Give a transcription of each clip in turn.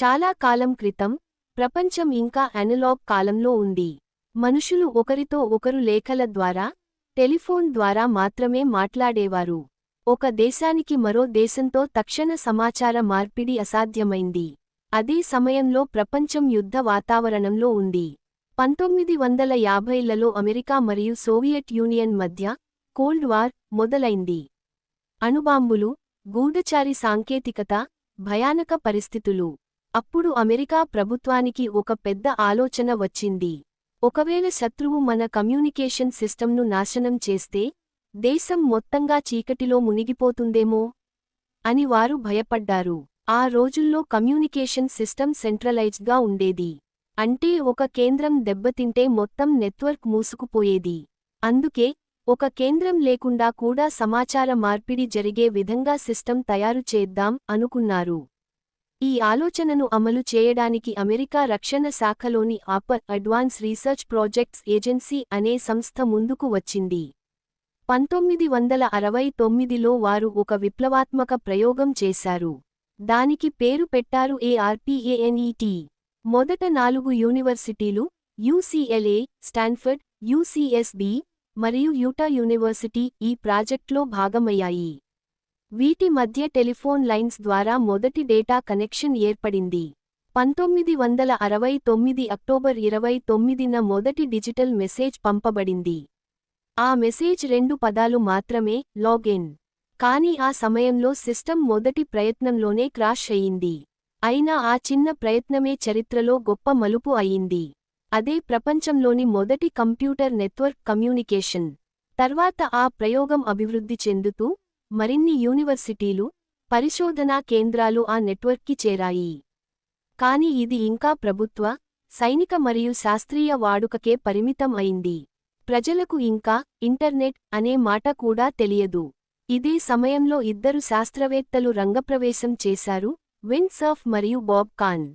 చాలా కాలం క్రితం ప్రపంచం ఇంకా అనలాగ్ కాలంలో ఉంది. మనుషులు ఒకరితో ఒకరు లేఖల ద్వారా టెలిఫోన్ ద్వారా మాత్రమే మాట్లాడేవారు. ఒక దేశానికి మరో దేశంతో తక్షణ సమాచార మార్పిడి అసాధ్యమైంది. అదే సమయంలో ప్రపంచం యుద్ధ వాతావరణంలో ఉంది. పంతొమ్మిది వందల యాభైలలో అమెరికా మరియు సోవియట్ యూనియన్ మధ్య కోల్డ్ వార్ మొదలైంది. అణుబాంబులు గూఢచారి సాంకేతికత భయానక పరిస్థితులు. అప్పుడు అమెరికా ప్రభుత్వానికి ఒక పెద్ద ఆలోచన వచ్చింది. ఒకవేళ శత్రువు మన కమ్యూనికేషన్ సిస్టమ్ను నాశనం చేస్తే దేశం మొత్తంగా చీకటిలో మునిగిపోతుందేమో? అని వారు భయపడ్డారు. ఆ రోజుల్లో కమ్యూనికేషన్ సిస్టమ్ సెంట్రలైజ్డ్గా ఉండేది. అంటే ఒక కేంద్రం దెబ్బతింటే మొత్తం నెట్వర్క్ మూసుకుపోయేది. అందుకే ఒక కేంద్రం లేకుండా కూడా సమాచార మార్పిడి జరిగే విధంగా సిస్టమ్ తయారు చేద్దాం అనుకున్నారు. ఈ ఆలోచనను అమలు చేయడానికి అమెరికా రక్షణ శాఖలోని ఆపర్ అడ్వాన్స్ రీసెర్చ్ ప్రాజెక్ట్స్ ఏజెన్సీ అనే సంస్థ ముందుకు వచ్చింది. పంతొమ్మిది వందల అరవై తొమ్మిదిలో వారు ఒక విప్లవాత్మక ప్రయోగం చేశారు. దానికి పేరు పెట్టారు ఏఆర్పిఏఎన్ఈటి. మొదట నాలుగు యూనివర్సిటీలు యూసీఎల్ఏ స్టాన్ఫర్డ్ యూసీఎస్బి మరియు యూటా యూనివర్సిటీ ఈ ప్రాజెక్ట్లో భాగమయ్యాయి. వీటి మధ్య టెలిఫోన్ లైన్స్ ద్వారా మొదటి డేటా కనెక్షన్ ఏర్పడింది. పంతొమ్మిది వందల అరవై తొమ్మిది అక్టోబర్ ఇరవై తొమ్మిదిన మొదటి డిజిటల్ మెసేజ్ పంపబడింది. ఆ మెసేజ్ రెండు పదాలు మాత్రమే లాగిన్. కానీ ఆ సమయంలో సిస్టమ్ మొదటి ప్రయత్నంలోనే క్రాష్ అయింది అయినా ఆ చిన్న ప్రయత్నమే చరిత్రలో గొప్ప మలుపు అయింది అదే ప్రపంచంలోని మొదటి కంప్యూటర్ నెట్వర్క్ కమ్యూనికేషన్. తర్వాత ఆ ప్రయోగం అభివృద్ధి చెందుతూ మరిన్ని యూనివర్సిటీలు పరిశోధనా కేంద్రాలు ఆ నెట్వర్క్కి చేరాయి. కాని ఇది ఇంకా ప్రభుత్వ సైనిక మరియు శాస్త్రీయ వాడుకకే పరిమితం అయింది. ప్రజలకు ఇంకా ఇంటర్నెట్ అనే మాట కూడా తెలియదు. ఇదే సమయంలో ఇద్దరు శాస్త్రవేత్తలు రంగప్రవేశం చేశారు విన్సర్ఫ్ మరియు బాబ్ ఖాన్.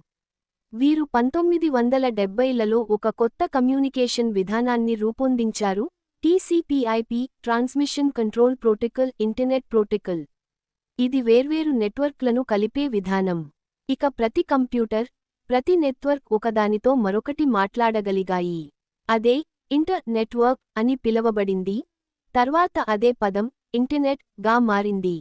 వీరు పంతొమ్మిది వందల డెబ్బైలలో ఒక కొత్త కమ్యూనికేషన్ విధానాన్ని రూపొందించారు TCPIP transmission control protocol internet protocol ఇది వేర్వేరు నెట్వర్క్లను కలిపే విధానం. ఇక ప్రతి కంప్యూటర్ ప్రతి నెట్వర్క్ ఒకదానితో మరొకటి మాట్లాడగలిగాయి. అదే ఇంటర్ నెట్వర్క్ అని పిలవబడింది. తర్వాత అదే పదం ఇంటర్నెట్గా మారింది.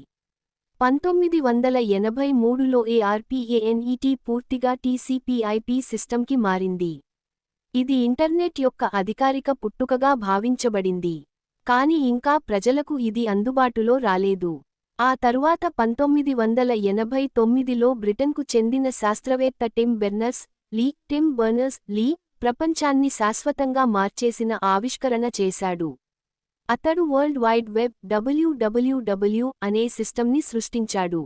పంతొమ్మిది వందల ఎనభై మూడులో ఏఆర్పిఏఎన్ఈటి పూర్తిగా టీసీపీఐపీ సిస్టమ్కి మారింది. ఇది ఇంటర్నెట్ యొక్క అధికారిక పుట్టుకగా భావించబడింది. కాని ఇంకా ప్రజలకు ఇది అందుబాటులో రాలేదు. ఆ తరువాత పంతొమ్మిది వందల ఎనభై తొమ్మిదిలో బ్రిటన్కు చెందిన శాస్త్రవేత్త Tim Berners Lee Tim Berners Lee ప్రపంచాన్ని శాశ్వతంగా మార్చేసిన ఆవిష్కరణ చేశాడు. అతడు వరల్డ్ వైడ్ వెబ్ డబ్ల్యూడబ్ల్యూడబ్ల్యూ అనే సిస్టమ్ని సృష్టించాడు.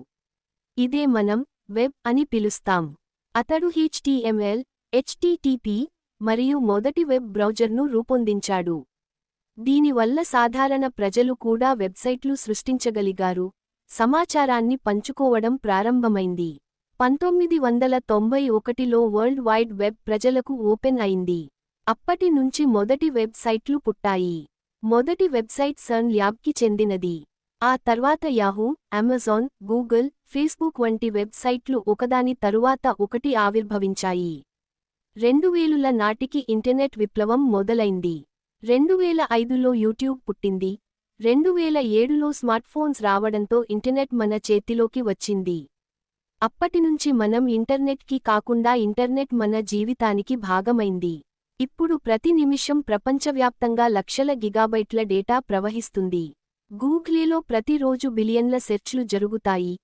ఇదే మనం వెబ్ అని పిలుస్తాం. అతడు హెచ్టీఎంఎల్ హెచ్టిటిపి మరియు మొదటి వెబ్ బ్రౌజర్ను రూపొందించాడు. దీనివల్ల సాధారణ ప్రజలు కూడా వెబ్సైట్లు సృష్టించగలిగారు. సమాచారాన్ని పంచుకోవడం ప్రారంభమైంది. పంతొమ్మిది వందల తొంభై ఒకటిలో వరల్డ్ వైడ్ వెబ్ ప్రజలకు ఓపెన్ అయింది. అప్పటి నుంచి మొదటి వెబ్సైట్లు పుట్టాయి. మొదటి వెబ్సైట్ సర్న్ ల్యాబ్కి చెందినది. ఆ తర్వాత యాహూ అమెజాన్ గూగుల్ ఫేస్బుక్ వంటి వెబ్సైట్లు ఒకదాని తరువాత ఒకటి ఆవిర్భవించాయి. రెండువేలుల నాటికి ఇంటర్నెట్ విప్లవం మొదలైంది. రెండువేల ఐదులో యూట్యూబ్ పుట్టింది. రెండువేల ఏడులో స్మార్ట్ఫోన్స్ రావడంతో ఇంటర్నెట్ మన చేతిలోకి వచ్చింది. అప్పటినుంచి మనం ఇంటర్నెట్కి కాకుండా ఇంటర్నెట్ మన జీవితానికి భాగమైంది. ఇప్పుడు ప్రతి నిమిషం ప్రపంచవ్యాప్తంగా లక్షల గిగాబైట్ల డేటా ప్రవహిస్తుంది. గూగ్లీలో ప్రతిరోజు బిలియన్ల సెర్చ్లు జరుగుతాయి.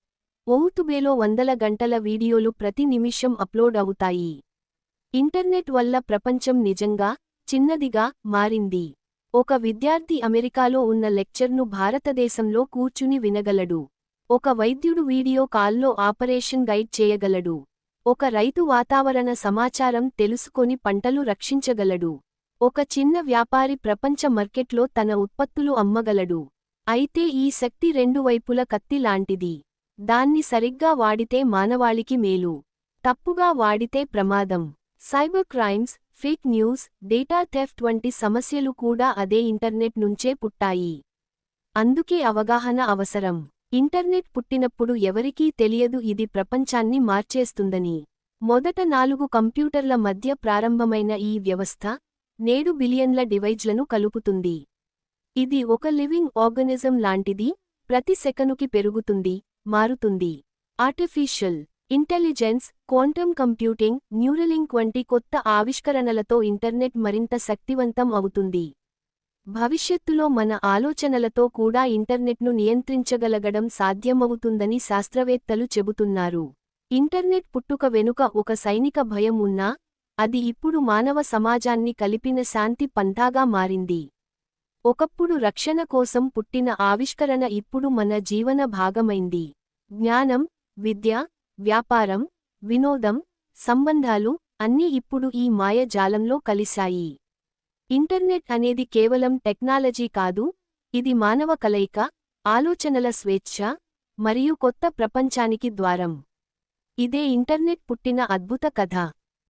ఓతుబేలో వందల గంటల వీడియోలు ప్రతి నిమిషం అప్లోడ్ అవుతాయి. ఇంటర్నెట్ వల్ల ప్రపంచం నిజంగా చిన్నదిగా మారింది. ఒక విద్యార్థి అమెరికాలో ఉన్న లెక్చర్ను భారతదేశంలో కూర్చుని వినగలడు. ఒక వైద్యుడు వీడియో కాల్లో ఆపరేషన్ గైడ్ చేయగలడు. ఒక రైతు వాతావరణ సమాచారం తెలుసుకొని పంటలు రక్షించగలడు. ఒక చిన్న వ్యాపారి ప్రపంచ మార్కెట్లో తన ఉత్పత్తులు అమ్మగలడు. అయితే ఈ శక్తి రెండు వైపుల కత్తి లాంటిది. దాన్ని సరిగ్గా వాడితే మానవాళికి మేలు. తప్పుగా వాడితే ప్రమాదం. Cyber crimes fake news data theft వంటి సమస్యలు కూడా అదే ఇంటర్నెట్ నుంచే పుట్టాయి. అందుకే అవగాహన అవసరం. ఇంటర్నెట్ పుట్టినప్పుడు ఎవరికీ తెలియదు ఇది ప్రపంచాన్ని మార్చేస్తుందని. మొదట నాలుగు కంప్యూటర్ల మధ్య ప్రారంభమైన ఈ వ్యవస్థ నేడు బిలియన్ల డివైజ్లను కలుపుతుంది. ఇది ఒక లివింగ్ ఆర్గనిజం లాంటిది ప్రతి సెకనుకి పెరుగుతుంది మారుతుంది. Artificial intelligence quantum computing Neuralink వంటి కొత్త ఆవిష్కరణలతో ఇంటర్నెట్ మరింత శక్తివంతం అవుతుంది. భవిష్యత్తులో మన ఆలోచనలతో కూడా ఇంటర్నెట్ను నియంత్రించగలగడం సాధ్యమవుతుందని శాస్త్రవేత్తలు చెబుతున్నారు. ఇంటర్నెట్ పుట్టుక వెనుక ఒక సైనిక భయం ఉన్నా అది ఇప్పుడు మానవ సమాజాన్ని కలిపిన శాంతి పంథాగా మారింది. ఒకప్పుడు రక్షణ కోసం పుట్టిన ఆవిష్కరణ ఇప్పుడు మన జీవన భాగమైంది. జ్ఞానం విద్య వ్యాపారం వినోదం సంబంధాలు అన్నీ ఇప్పుడు ఈ మాయ జాలంలో కలిశాయి. ఇంటర్నెట్ అనేది కేవలం టెక్నాలజీ కాదు ఇది మానవ కలయిక ఆలోచనల స్వేచ్ఛ మరియు కొత్త ప్రపంచానికి ద్వారం. ఇదే ఇంటర్నెట్ పుట్టిన అద్భుత కథ.